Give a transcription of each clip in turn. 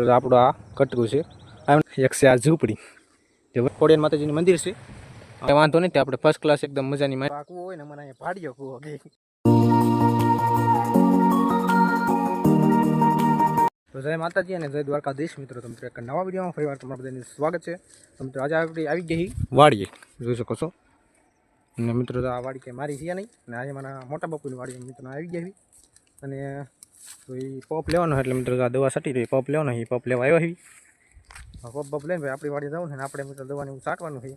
આપણું આ કટકું છે. એક છે આ ઝૂંપડી. જે કોડિયન માતાજીનું મંદિર છે. વાંધો નહીં આપણે ફર્સ્ટ ક્લાસ એકદમ મજાની પાકવું હોય ને મને અહીંયા ભાડ્યો કૂવો તો જય માતાજી અને જય દ્વારકાધીશ મિત્રો. તમને એક નવા વિડીયોમાં ફરીવાર તમારા બધાનું સ્વાગત છે. તમે આજે આપણે આવી ગઈ વાડીએ. જોઈ શકો છો. અને મિત્રો આ વાડી કંઈ મારી છે નહીં. અને આજે મારા મોટા બાપુની વાડી મિત્રો આવી ગઈ. અને તો એ પપ લેવાનો એટલે મિત્રો આ દવા સટી રહી પપ લેવાનો એ પપ લેવા આવ્યો હોય પપ પપ લઈને ભાઈ આપણી વાડી જવું ને આપણે મિત્રો દવાની એવું છાંટવાનું છે.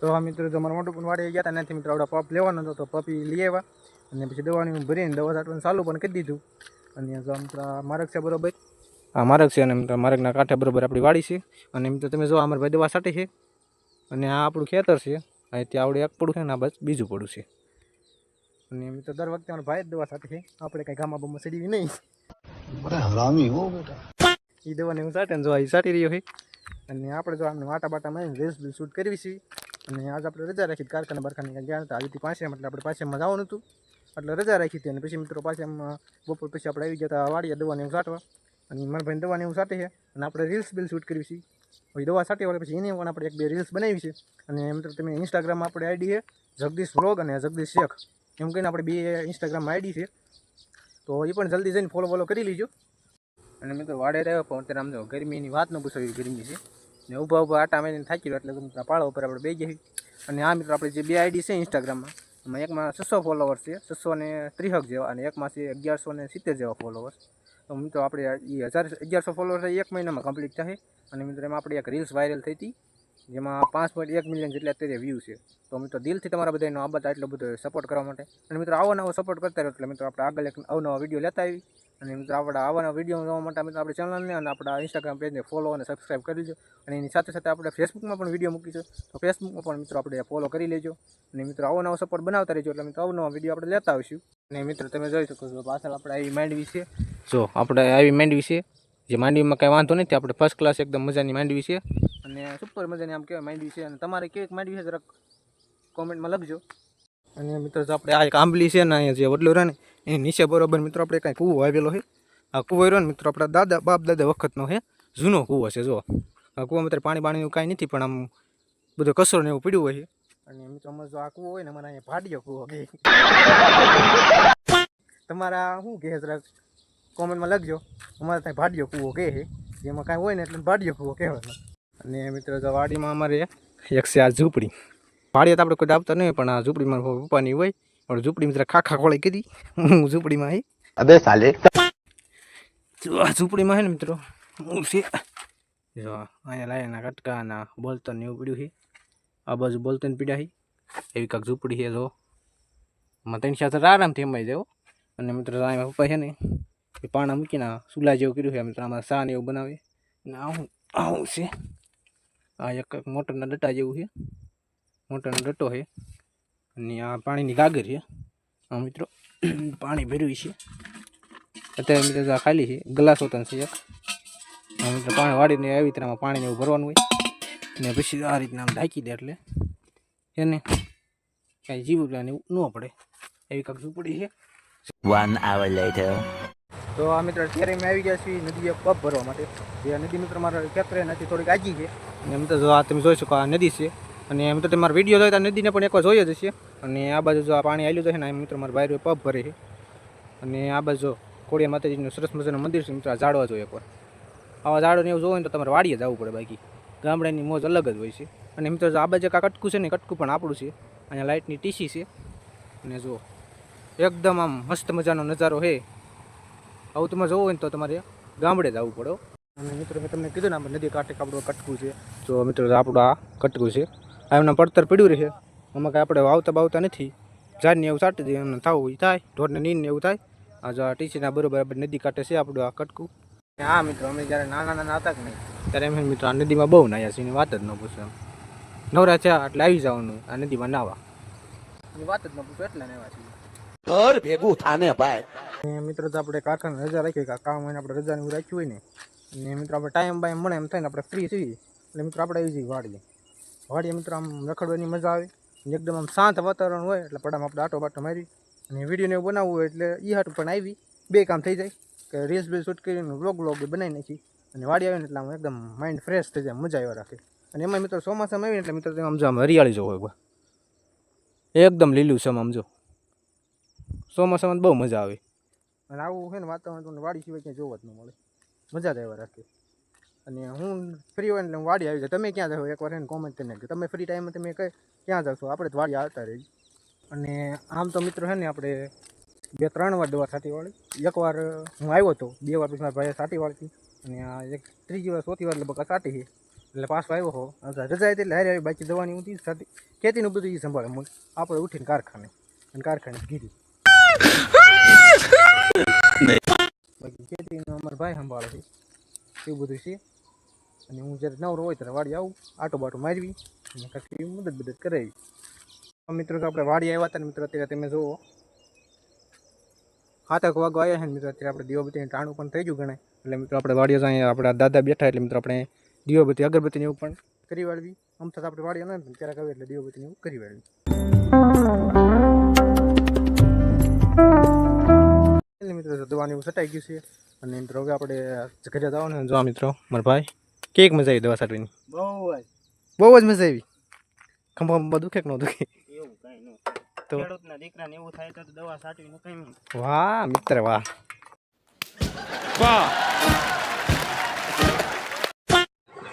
તો આ મિત્રો તો મારા મોટું પણ વાડી ગયા હતા નથી મિત્રો આપણે પપ લેવાનો હતો, તો પપ લઈ આવ્યા. અને પછી દવાની હું ભરીને દવા છાંટવાનું ચાલુ પણ કરી દીધું. અને જો મિત્રો, આ માર્ગ છે બરોબર. આ માર્ગ છે અને મિત્રો માર્ગના કાંઠે બરાબર આપણી વાડી છે. અને મિત્રો, તમે જો અમારા ભાઈ દવા છાંટે છે. અને આ આપણું ખેતર છે અહીંથી આવડે એક પડું છે ને આ બસ બીજું પડું છે. અને એમ તો દર વખતે મારા ભાઈ જ દવા સાથે છે. આપણે કાંઈ ગામા બામા સડી નહીં. હરામી હો બેટા. એ દવાને હું સાટે જો એ સાટી રહ્યો છે. અને આપણે જો આમને વાટા બાટા મારીને રેસ બી શૂટ કરવી છે. અને આજ આપણે રજા રાખી કારખાના બારખાને ગયા હતા આવી પાસે એટલે આપણે પાસેમાં જવાનું હતું. એટલે રજા રાખી હતી અને પછી મિત્રો પાછી એમ બપોર પછી આપણે આવી ગયા હતા વાડીએ દવાને એવું સાટવા. અને મારા ભાઈ દવાને એવું સાટે છે. અને આપણે રીલ્સ બિલ શૂટ કરી છે. હવે દવા સાટી વાળા પછી એને પણ આપણે એક બે રીલ્સ બનાવી છે. અને મિત્રો તમે ઇન્સ્ટાગ્રામમાં આપણે આઈડી છે. જગદીશ વ્લોગ અને જગદીશ શેખ. એમ કહીને આપણે બે ઇન્સ્ટાગ્રામમાં આઈડી છે. તો એ પણ જલ્દી જઈને ફોલો ફોલો કરી લીજો. અને મિત્રો વાડે રહ્યો પણ અત્યારે આમ જો ગરમીની વાત ન પૂછો ગરમી છે. ને ઊભા ઊભા આટા મેં થાકી ગયો એટલે મિત્રો પાળા ઉપર આપણે બે જઈએ. અને આ મિત્રો આપણે જે બે આઈડી છે ઇન્સ્ટાગ્રામમાં એમાં એકમાં છસો ફોલોવર્સ છે, છસો ને ત્રીસક જેવા અને એકમાં છે અગિયારસો ને સિત્તેર જેવા ફોલોવર્સ તો મિત્રો આપણે એ હજાર અગિયારસો ફોલોવર્સ એક મહિનામાં કમ્પ્લીટ થશે અને મિત્રો એમાં આપણે એક રીલ્સ વાયરલ થઈ હતી. જેમાં પાંચ પોઈન્ટ એક મિલિયન જેટલા અત્યારે વ્યૂ છે. તો મિત્રો, દિલથી તમારા બધાનો આબાદ એટલો બધો સપોર્ટ કરવા માટે. અને મિત્રો, આવો નવો સપોર્ટ કરતા રહ્યો એટલે મિત્રો, આપણે આગળ એક અવનવા વીડિયો લેતા આવી અને મિત્રો, આપણા આવાના વીડિયો જોવા માટે મિત્રો, આપણે ચેનલને અને આપણા ઇન્સ્ટાગ્રામ પેજને ફોલો અને સબસ્ક્રાઈબ કરી લેજો અને એની સાથે સાથે આપણે ફેસબુકમાં પણ વીડિયો મૂકીશું તો ફેસબુકમાં પણ મિત્રો, આપણે ફોલો કરી લેજો. અને મિત્રો, આવો નવો સપોર્ટ બનાવતા રહેજો, એટલે મિત્રો, અવનવા વીડિયો આપણે લેતા આવીશું. અને મિત્રો, તમે જોઈ શકો છો, પાછળ આપણે આવી માંડવી છે. જો, આપણે આવી માંડવી છે, જે માંડવીમાં કાંઈ વાંધો નથી, આપણે ફર્સ્ટ ક્લાસ એકદમ મજાની માંડવી છે. અને સુપર મજાની આમ કહેવાય, માંડવી છે. અને તમારે કેક માંડવી છે, જરાક કોમેન્ટમાં લખજો. અને મિત્રો, જો આપણે આ એક આંબલી છે ને, અહીંયા જે વડલો રહે ને એની નીચે બરોબર મિત્રો, આપણે કાંઈ કૂવો આવેલો છે. આ કૂવો રહ્યો ને મિત્રો, આપણા દાદા, બાપ દાદા વખતનો છે. જૂનો કૂવો છે જો આ કૂવામાં અત્યારે પાણી પાણીનું કાંઈ નથી, પણ આમ બધો કસરો ને એવું પડ્યું હોય અને મિત્રો, અમારે જો આ કૂવો હોય ને, અમારે અહીંયા ભાડ્યો કૂવો કે તમારા શું કહે, જરાક કોમેન્ટમાં લખજો. અમારે ત્યાં ભાડ્યો કૂવો કહે જેમાં કાંઈ હોય ને, એટલે ભાડ્યો કૂવો કહેવાનો અને મિત્રો તો વાડીમાં અમારે એક છે આ ઝૂંપડી. વાડીએ તો આપણે કોઈ આપતા નહીં પણ આ ઝૂંપડીમાં પપ્પાની હોય. પણ ઝૂંપડી મિત્ર ખાખા ખોળી કીધી. હું ઝૂંપડીમાં આવી અબે સાલે. આ ઝૂંપડીમાં હે ને મિત્રો હું છે. જો અહીંયા લાઈના કટકાના બોલતન ને એવું પીડ્યું છે. આ બાજુ બોલતન પીડ્યા છે. એવી કાંક ઝૂંપડી છે જો. માં ત્રણ સાથે આરામથી એમાં જવો અને મિત્રો અહીંયા પપ્પા છે ને એ પાણા મૂકીને સુલા જેવું કર્યું છે મિત્રો આમાં સા ને એવું બનાવે. ને આવું આવું છે. આ એક મોટરના ડટ્ટા જેવું છે. મોટરનો ડટ્ટો છે. અને આ પાણીની ગાગર છે. આ મિત્રો પાણી ભર્યું છે. અત્યારે મિત્રો આ ખાલી છે. ગ્લાસ હોતા છે એક. આ મિત્રો પાણી વાળીને આવી રીતનામાં પાણીને એવું ભરવાનું હોય. ને પછી આ રીતના આમ ઢાંકી દે એટલે એને કાંઈ જીવડાને એવું ન પડે. એવી કાંક ઝૂંપડી છે. One hour later. તો આ મિત્રો અત્યારે અમે આવી ગયા છીએ નદીએ પગ ભરવા માટે. જે નદી મિત્રો મારા ખેતરે નથી થોડીક આજી છે. એમ તો જો આ તમે જોઈ શકો આ નદી છે. અને એમ તો તમારો વીડિયો જોઈ તો નદીને પણ એકવાર જોઈએ જ છે અને આ બાજુ જો આ પાણી આવેલું છે ને, એમ મિત્રો મારા ભાઈ પગ ભરે છે. અને આ બાજુ જો કોળિયા માતાજીનું સરસ મજાનું મંદિર છે મિત્રો આ ઝાડવા જોઈએ એકવાર આવા ઝાડોને એવું જોવું હોય ને તો તમારે વાડીએ જવું પડે બાકી. ગામડાની મોજ અલગ જ હોય છે. અને મિત્રો આ બાજુ આ કટકું છે ને કટકું પણ આપણું છે. અહીંયા લાઇટની ટીસી છે. અને જો એકદમ આમ મસ્ત મજાનો નજારો છે. આવું તમે જોવો હોય ને તો તમારે ગામડે જવું પડે. અને મિત્રો મેં તમને કીધું ને આપણે નદી કાંઠે આપણું કટકું છે. તો મિત્રો આપણું આ કટકું છે. આ એમના પડતર પડ્યું રહે. એમાં કાંઈ આપણે વાવતા બાવતા નથી. ઝાડને એવું ચાટી દઈએ એમને થવું એ થાય. ઢોરને નીરને એવું થાય. આ જો આ ટીસીના બરાબર આપણે નદી કાંઠે છે આપણું આ કટકું. હા મિત્રો અમે જ્યારે નાના નાના હતા કે નહીં ત્યારે એમ મિત્રો આ નદીમાં બહુ નાયા છીએ વાત જ ન પૂછો એમ. નવરા છે એટલે આવી જવાનું આ નદીમાં નાવા. વાત જ ન પૂછો એટલે નાવા છીએ. ઘર ભેગું થાને ભાઈ. મિત્રો તો આપણે કારખાને રજા રાખીએ કામ હોય આપણે રજા રજાનું રાખ્યું હોય ને અને મિત્રો આપણે ટાઈમ બાઈમ મળે એમ ને આપણે ફ્રી થઈએ. એટલે મિત્રો આપણે આવી જઈએ વાડીએ. વાડીએ મિત્રો આમ રખડવાની મજા આવે. ને એકદમ આમ શાંત વાતાવરણ હોય એટલે પડામાં આપણે આટો બાટો મારી અને વિડીયોને એવું બનાવવું હોય એટલે એ હાટું પણ આવી. બે કામ થઈ જાય. કે રીલ્સ બીલ્સ શૂટ કરીને વ્લોગ વ્લોગ બનાવી નાખી અને વાડી આવે ને એટલે આમ એકદમ માઇન્ડ ફ્રેશ થઈ જાય, મજા આવ્યા રાખે. અને એમાં મિત્રો ચોમાસામાં આવીને એટલે મિત્રો આમ જો આમ હરિયાળી જો હોય એકદમ લીલું છે આમ જો. ચોમાસામાં બહુ મજા આવે. અને આવું છે ને વાતાવરણ તમને વાડી સિવાય ક્યાંય જોવા જ ન મળે. મજા જ આવ્યા રાખી. અને હું ફ્રી હોય એટલે હું વાડી આવી જાય. તમે ક્યાં જાઓ? એકવાર એને કોમેન્ટ કરીને કે તમે ફ્રી ટાઈમમાં તમે કઈ ક્યાં જાશો? આપણે તો વાડી આવતા રહી અને આમ તો મિત્રો છે ને આપણે બે ત્રણ વાર દવા છાંટી વાળી. એકવાર હું આવ્યો હતો બે વાર પછી મારા ભાઈએ વાળી અને આ એક ત્રીજી વાર, ચોથી વાર લગભગ છાંટી છે. એટલે પાછો આવ્યો હો. રજા હતી એટલે હારે આવી બાકી દવાની ઊંધી સાટી ખેતીનું બધું એ સંભાળે. આપણે ઉઠીને કારખાને અને કારખાને ગીરી બાકી ખેતીનું અમારા ભાઈ સંભાળે છે. એવું બધું છે. અને હું જ્યારે નવરો હોય ત્યારે વાડી આવું, આટો બાટો મારવી, અને કાંઈ મદદ મદદ કરાવી. મિત્રો તો આપણે વાડી આવ્યા હતા ને મિત્રો, અત્યારે તમે જુઓ. હાથક વાગો આવ્યા છે ને મિત્રો, અત્યારે આપણે દીવાબત્તીને ટાણું પણ થઈ ગયું ગણે એટલે મિત્રો, આપણે વાડીઓ જાય આપણા દાદા બેઠા એટલે મિત્રો, આપણે દીવાબત્તી, અગરબત્તીને એવું પણ કરી વાળવી. આમ થતાં આપણે વાડીઓ ન ક્યારેક આવે એટલે દીવાબત્તીને એવું કરી વાળવી. દવાની એવું સટાઈ ગયું છે. અને મિત્રો હવે આપણે ઘરે જવાનું. જો આ મિત્રો મારા ભાઈ કેક મજા આવી દવા છાંટવાની બહુ જ. બહુ જ મજા આવી. ખંભા ખંભા દુખે કે. ન દુખે એવું કઈ ન તો ખેડૂતના દીકરાને એવું થાય તો દવા સાટવીને કઈ નહીં વાહ મિત્ર વાહ.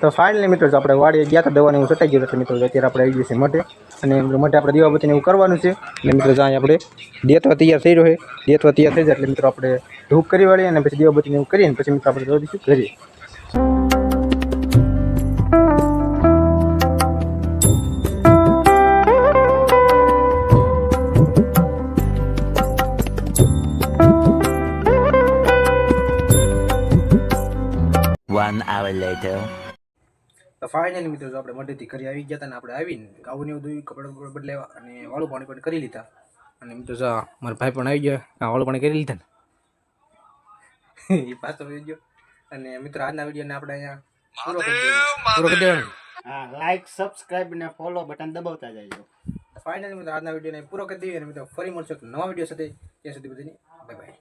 તો ફાઇનલી મિત્રો આપણે વાડીએ ગયા હતા દવાની હું સટાઈ ગયો એટલે મિત્રો અત્યારે આપણે આવી જશે મઠે. અને મઢે આપણે દીવાબતીને એવું કરવાનું છે. એટલે મિત્રો જ્યાં આપણે દેતવા તૈયાર થઈ રહ્યો છે. દેતવા તૈયાર થઈ જાય એટલે મિત્રો, આપણે ધૂપ કરી વાળીએ અને પછી દીવાબતીને એવું કરીએ પછી મિત્રો, આપણે દોડીશું કરીએ. One hour later. તો ફાઇનલી મિત્રો આપણે મઢેથી ઘરે આવી ગયા હતા આપણે આવીને ગાવું એવું દોયું કપડાં બદલાવ્યા અને વાળું પાણી પણ કરી લીધા. અને મિત્રો જા મારા ભાઈ પણ આવી ગયા આ વાળું પાણી કરી લીધા ને. એ પાછો આવી ગયો. અને મિત્રો આજના વિડીયોને આપણે અહીંયા પૂરો કરી દેવાનો. હા લાઈક સબસ્ક્રાઇબ ને ફોલો બટન દબાવતા જજો. ફાઇનલ મિત્રો આજના વિડીયોને પૂરો કરી દઈએ અને મિત્રો ફરી મળશું નવા વીડિયો સાથે. ત્યાં સુધી બધાની બાય બાય